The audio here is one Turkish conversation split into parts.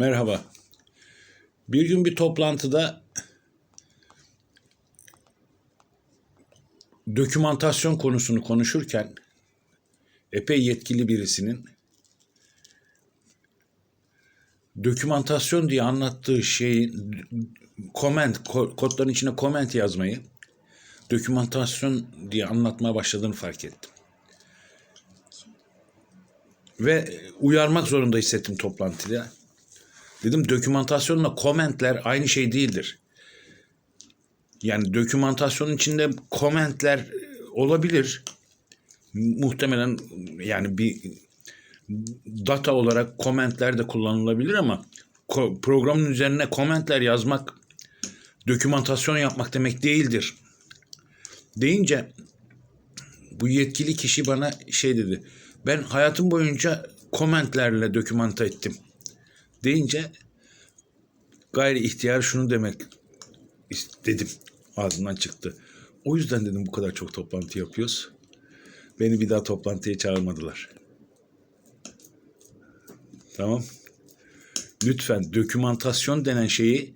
Merhaba. Bir gün bir toplantıda dokümantasyon konusunu konuşurken epey yetkili birisinin dokümantasyon diye anlattığı şeyin comment, ko- kodların içine comment yazmayı dokümantasyon diye anlatmaya başladığını fark ettim. Ve uyarmak zorunda hissettim toplantıda. Dedim dokümantasyonla komentler aynı şey değildir. Yani dokümantasyonun içinde komentler olabilir. Muhtemelen yani bir data olarak komentler de kullanılabilir ama ko- programın üzerine komentler yazmak dokümantasyon yapmak demek değildir. Deyince bu yetkili kişi bana şey dedi. Ben hayatım boyunca komentlerle dokümanta ettim. Deyince gayri ihtiyar şunu demek dedim. Ağzından çıktı. O yüzden dedim bu kadar çok toplantı yapıyoruz. Beni bir daha toplantıya çağırmadılar. Tamam. Lütfen dokümantasyon denen şeyi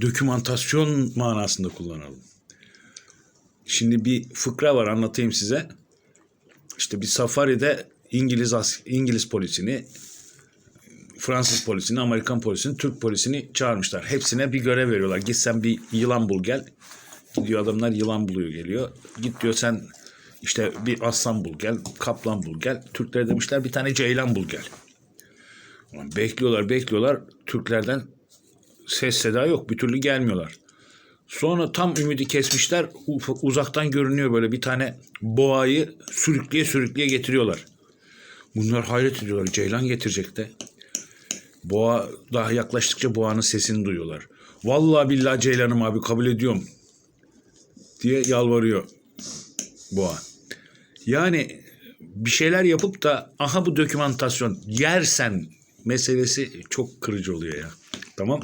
dokümantasyon manasında kullanalım. Şimdi bir fıkra var anlatayım size. İşte bir safaride İngiliz İngiliz polisini, Fransız polisini, Amerikan polisini, Türk polisini çağırmışlar. Hepsine bir görev veriyorlar. Git sen bir yılan bul gel. Gidiyor adamlar yılan buluyor geliyor. Git diyor sen işte bir aslan bul gel, kaplan bul gel. Türklere demişler bir tane ceylan bul gel. Bekliyorlar, bekliyorlar. Türklerden ses seda yok. Bir türlü gelmiyorlar. Sonra tam ümidi kesmişler. Uzaktan görünüyor böyle bir tane boğayı sürükleye sürükleye getiriyorlar. Bunlar hayret ediyorlar. Ceylan getirecek de. Boğa daha yaklaştıkça boğanın sesini duyuyorlar. Vallahi billahi Ceylan'ım abi kabul ediyorum. Diye yalvarıyor boğa. Yani bir şeyler yapıp da aha bu dokümantasyon yersen meselesi çok kırıcı oluyor ya. Tamam.